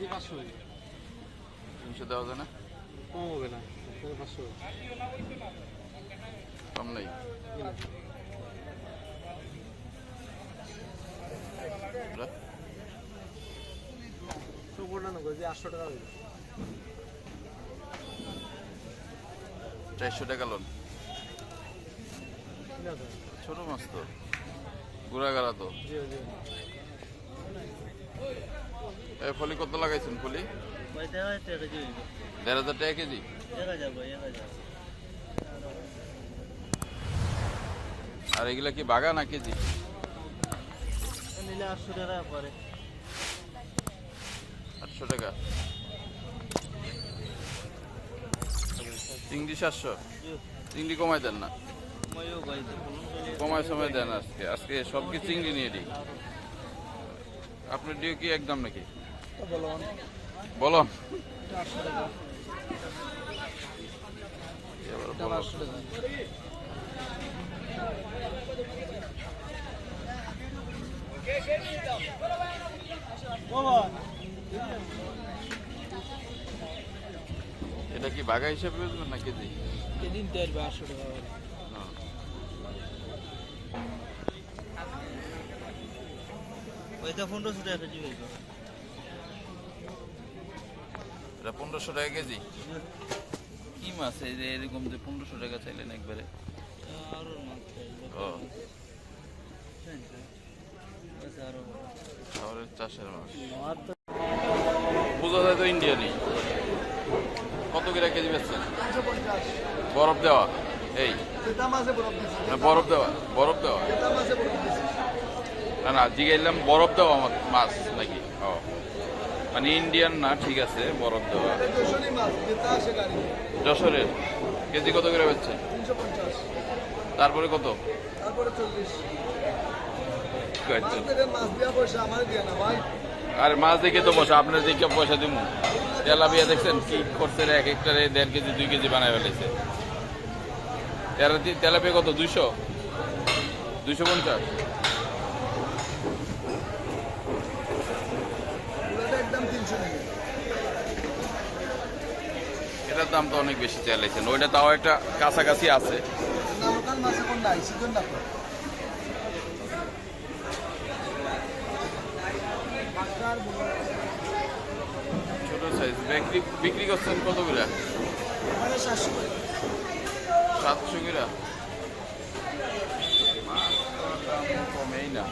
KG পাঁচশো তিনশো দেওয়া যায় না? কম হবে না পাঁচশো। কম নেই। চারশো টাকা লোন ছোট মাছ তো। গুড়াগাড়া তো। ফলি কত লাগাইছেন ফলি? দেড় হাজার টাকা কেজি? আর এগুলা কি বাগা না কেজি? আটশো টাকা চিংড়ি সাতশো? চিংড়ি কমাই দেন না? কমায় সময় দেন আজকে। আজকে সব কি চিংড়ি নিয়ে দিই। আপনার ডিও কি একদম নাকি? বলুন। এটা কি বাঘা হিসাবে বুঝবেন না বা আটশো টাকা। ওইটা পনেরোশো টাকা কেজি এটা পনেরোশো টাকা কেজি। কি মাছ এই যে এরকম যে পনেরোশো টাকা চাইলেন একবারে? আরও মাছ। ও শহরের চাষের মাছ বোঝা যায় তো ইন্ডিয়ানি কত করে কেজি বেচছেন? বরফ দেওয়া। এই। আছে বরফ দেওয়া। বরফ দেওয়া। না না জিগাইলাম বরফ দেওয়া আমার মাছ নাকি? ও। মানে ইন্ডিয়ান না, ঠিক আছে বরফ দেওয়া যশোরের। কেজি কত করে পঞ্চাশ তারপরে কত? আর মাছ দেখে তো বসা, আপনার দেখে পয়সা দিব। তেলাপিয়া দেখছেন কি করছে এক একটারে দেড় কেজি, দুই কেজি বানায় ফেলেছে। তেলা- তেলাপিয়া কত? দুইশো? দুইশো পঞ্চাশ? পুরোটা তিনশো টাকা। এটার দাম তো অনেক বেশি চাইলেছেন। ওইটা তাও একটা কাছাকাছি আছে। ছোট সাইজ বিক্রি বিক্রি করছেন কত করে। সাতশো করে? কমেই না।